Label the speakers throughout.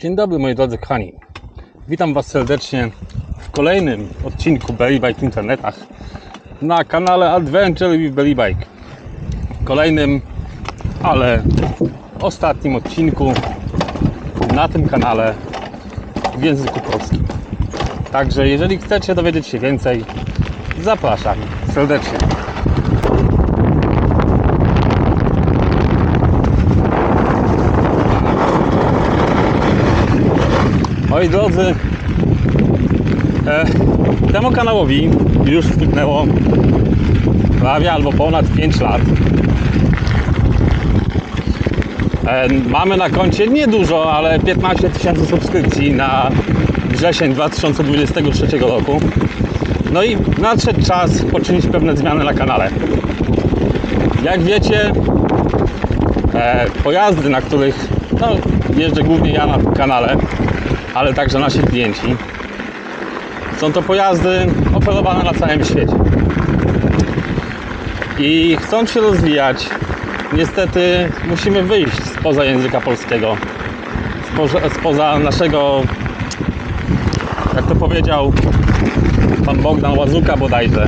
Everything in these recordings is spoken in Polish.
Speaker 1: Dzień dobry moi drodzy kochani. Witam Was serdecznie w kolejnym odcinku Belly Bike internetach na kanale Adventure with Belly Bike. Kolejnym, ale ostatnim odcinku na tym kanale w języku polskim. Także jeżeli chcecie dowiedzieć się więcej, zapraszam serdecznie. Moi drodzy, e, temu kanałowi już zniknęło prawie albo ponad 5 lat. E, mamy na koncie niedużo, ale 15 tysięcy subskrypcji na wrzesień 2023 roku. No i nadszedł czas poczynić pewne zmiany na kanale. Jak wiecie, e, pojazdy, na których no, jeżdżę głównie ja na kanale, ale także nasi klienci. Są to pojazdy oferowane na całym świecie. I chcąc się rozwijać, niestety musimy wyjść spoza języka polskiego, spoza, naszego, jak to powiedział pan Bogdan Łazuka bodajże,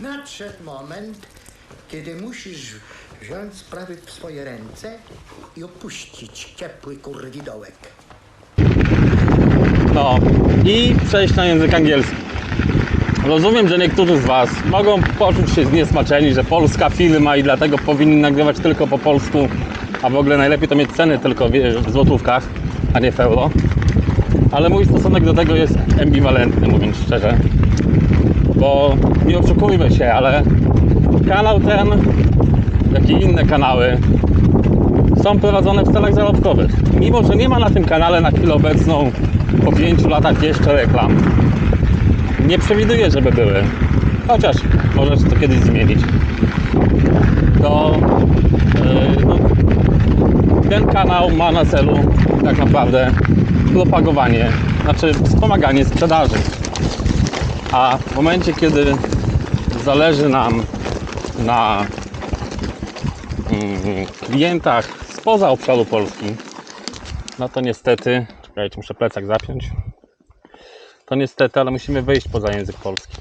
Speaker 2: Nadszedł moment, kiedy musisz wziąć sprawy w swoje ręce i opuścić ciepły kurwidołek.
Speaker 1: I przejść na język angielski. Rozumiem, że niektórzy z Was mogą poczuć się zniesmaczeni, że polska firma i dlatego powinni nagrywać tylko po polsku, a w ogóle najlepiej to mieć ceny tylko w złotówkach, a nie w euro. Ale mój stosunek do tego jest ambiwalentny, mówiąc szczerze. Bo nie oszukujmy się, ale kanał ten, jak i inne kanały, są prowadzone w celach zarobkowych. Mimo, że nie ma na tym kanale na chwilę obecną po 5 latach jeszcze reklam, nie przewiduję, żeby były. Chociaż może się to kiedyś zmienić. To yy, no, ten kanał ma na celu tak naprawdę propagowanie, znaczy wspomaganie sprzedaży. A w momencie, kiedy zależy nam na mm, klientach spoza obszaru Polski, no to niestety, czekajcie, muszę plecak zapiąć. To niestety, ale musimy wyjść poza język polski.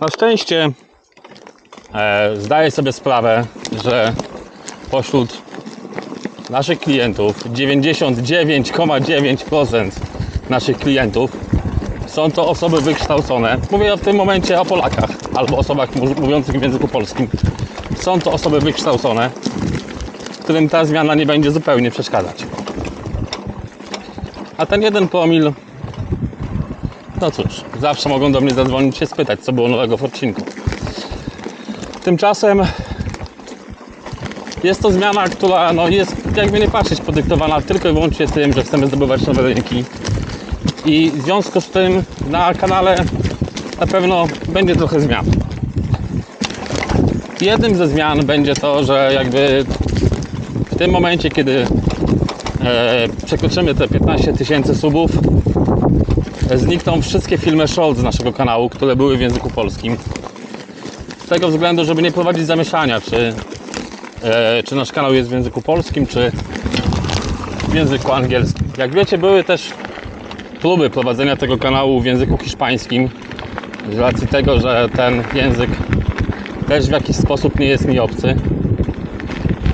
Speaker 1: Na szczęście e, zdaję sobie sprawę, że pośród naszych klientów 99,9% naszych klientów są to osoby wykształcone. Mówię w tym momencie o Polakach albo osobach mów- mówiących w języku polskim. Są to osoby wykształcone, którym ta zmiana nie będzie zupełnie przeszkadzać. A ten jeden promil, no cóż, zawsze mogą do mnie zadzwonić się spytać, co było nowego w odcinku. Tymczasem jest to zmiana, która no, jest, jakby nie patrzeć, podyktowana tylko i wyłącznie tym, że chcemy zdobywać nowe rynki. I w związku z tym na kanale na pewno będzie trochę zmian. Jednym ze zmian będzie to, że jakby w tym momencie, kiedy przekroczymy te 15 tysięcy subów, e, znikną wszystkie filmy short z naszego kanału, które były w języku polskim. Z tego względu, żeby nie prowadzić zamieszania, czy, e, czy nasz kanał jest w języku polskim, czy w języku angielskim. Jak wiecie, były też próby prowadzenia tego kanału w języku hiszpańskim, z racji tego, że ten język też w jakiś sposób nie jest mi obcy.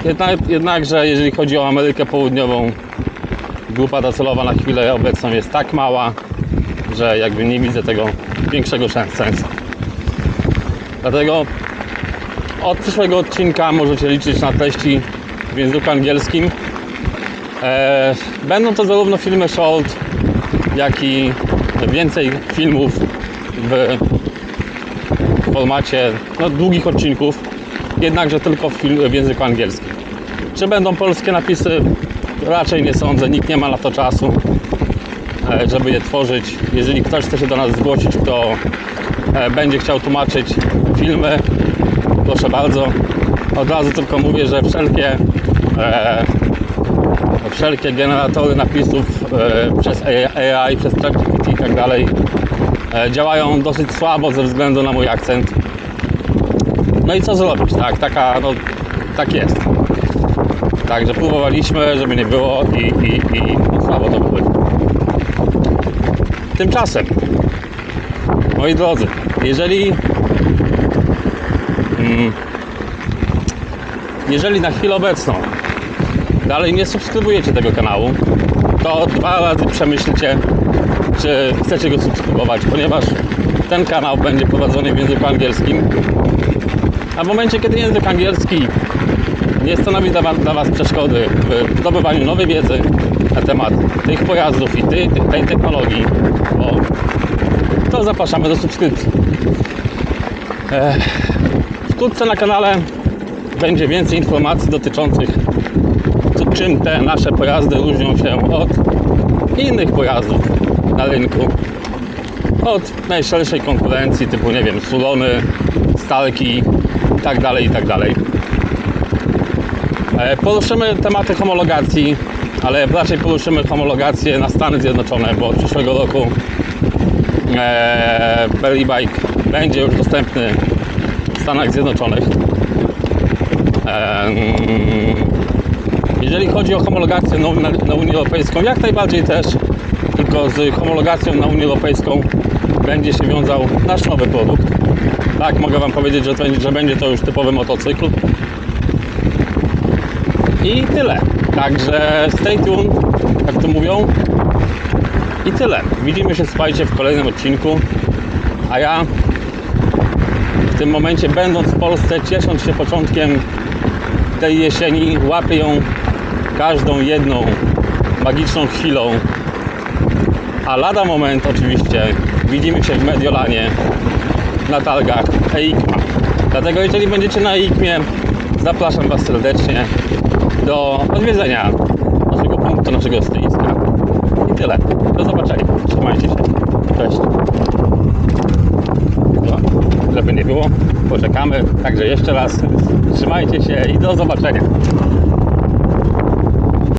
Speaker 1: Jednak, jednakże jeżeli chodzi o Amerykę Południową, grupa docelowa na chwilę obecną jest tak mała, że jakby nie widzę tego większego sensu. Dlatego od przyszłego odcinka możecie liczyć na treści w języku angielskim. E, będą to zarówno filmy short, jak i więcej filmów w formacie no, długich odcinków, jednakże tylko w, w języku angielskim. Czy będą polskie napisy? Raczej nie sądzę, nikt nie ma na to czasu, e, żeby je tworzyć. Jeżeli ktoś chce się do nas zgłosić, kto e, będzie chciał tłumaczyć filmy, proszę bardzo. Od razu tylko mówię, że wszelkie e, wszelkie generatory napisów e, przez AI, przez ChatGPT i tak dalej e, działają dosyć słabo ze względu na mój akcent. No i co zrobić, tak? Taka, no, tak jest. Także próbowaliśmy, żeby nie było i, i, i no, słabo to było. Tymczasem, moi drodzy, jeżeli mm, jeżeli na chwilę obecną dalej nie subskrybujecie tego kanału, to dwa razy przemyślcie, czy chcecie go subskrybować, ponieważ ten kanał będzie prowadzony w języku angielskim. A w momencie, kiedy język angielski nie stanowi dla Was, dla was przeszkody w zdobywaniu nowej wiedzy na temat tych pojazdów i tej, tej technologii, o, to zapraszamy do subskrypcji. Wkrótce na kanale będzie więcej informacji dotyczących czym te nasze pojazdy różnią się od innych pojazdów na rynku. Od najszerszej konkurencji typu, nie wiem, Sulony, Stalki i tak dalej, i tak dalej. E, Poruszymy tematy homologacji, ale raczej poruszymy homologację na Stany Zjednoczone, bo od przyszłego roku e, Belly Bike będzie już dostępny w Stanach Zjednoczonych. Em, jeżeli chodzi o homologację na, na, na Unię Europejską, jak najbardziej też, tylko z homologacją na Unię Europejską będzie się wiązał nasz nowy produkt. Tak, mogę Wam powiedzieć, że, że będzie to już typowy motocykl. I tyle. Także stay tuned, jak to mówią. I tyle. Widzimy się, słuchajcie, w kolejnym odcinku. A ja w tym momencie, będąc w Polsce, ciesząc się początkiem tej jesieni, łapię ją każdą jedną magiczną chwilą. A lada moment oczywiście widzimy się w Mediolanie na targach EICMA. Dlatego jeżeli będziecie na EICMie, zapraszam Was serdecznie do odwiedzenia naszego punktu, naszego stoiska. I tyle. Do zobaczenia. Trzymajcie się. Cześć. No, żeby nie było, poczekamy. Także jeszcze raz trzymajcie się i do zobaczenia.